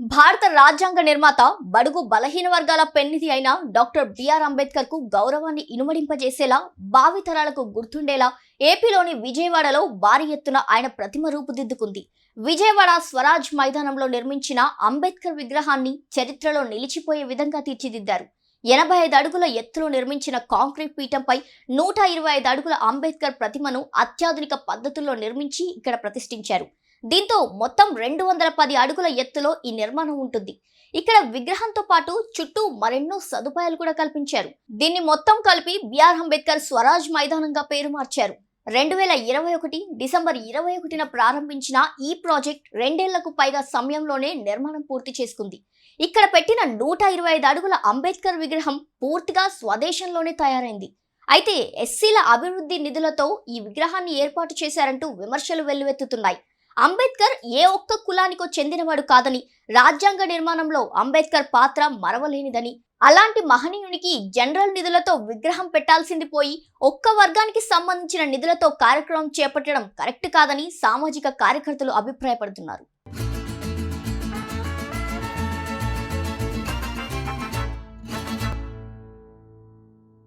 భారత రాజ్యాంగ నిర్మాత బడుగు బలహీన వర్గాల పెన్నిధి అయిన డాక్టర్ బిఆర్ అంబేద్కర్కు గౌరవాన్ని ఇనుమడింపజేసేలా భావితరాలకు గుర్తుండేలా ఏపీలోని విజయవాడలో భారీ ఎత్తున ఆయన ప్రతిమ రూపుదిద్దుకుంది. విజయవాడ స్వరాజ్ మైదానంలో నిర్మించిన అంబేద్కర్ విగ్రహాన్ని చరిత్రలో నిలిచిపోయే విధంగా తీర్చిదిద్దారు. ఎనభై ఐదు అడుగుల ఎత్తులో నిర్మించిన కాంక్రీట్ పీఠంపై నూట ఇరవై ఐదు అడుగుల అంబేద్కర్ ప్రతిమను అత్యాధునిక పద్ధతుల్లో నిర్మించి ఇక్కడ ప్రతిష్ఠించారు. దీంతో మొత్తం రెండు వందల పది అడుగుల ఎత్తులో ఈ నిర్మాణం ఉంటుంది. ఇక్కడ విగ్రహంతో పాటు చుట్టూ మరెన్నో సదుపాయాలు కూడా కల్పించారు. దీన్ని మొత్తం కలిపి బిఆర్ అంబేద్కర్ స్వరాజ్ మైదానంగా పేరు మార్చారు. రెండు వేల ఇరవై ఒకటి డిసెంబర్ ఇరవై ఒకటిన ప్రారంభించిన ఈ ప్రాజెక్ట్ రెండేళ్ళకు పైగా సమయంలోనే నిర్మాణం పూర్తి చేసుకుంది. ఇక్కడ పెట్టిన నూట ఇరవై ఐదు అడుగుల అంబేద్కర్ విగ్రహం పూర్తిగా స్వదేశంలోనే తయారైంది. అయితే ఎస్సీల అభివృద్ధి నిధులతో ఈ విగ్రహాన్ని ఏర్పాటు చేశారంటూ విమర్శలు వెల్లువెత్తుతున్నాయి. అంబేద్కర్ ఏ ఒక్క కులానికో చెందినవాడు కాదని రాజ్యాంగ నిర్మాణంలో అంబేద్కర్ పాత్ర మరవలేనిదని. అలాంటి మహనీయునికి జనరల్ నిధులతో విగ్రహం పెట్టాల్సింది పోయి ఒక్క వర్గానికి సంబంధించిన నిధులతో కార్యక్రమం చేపట్టడం కరెక్ట్ కాదని సామాజిక కార్యకర్తలు అభిప్రాయపడుతున్నారు.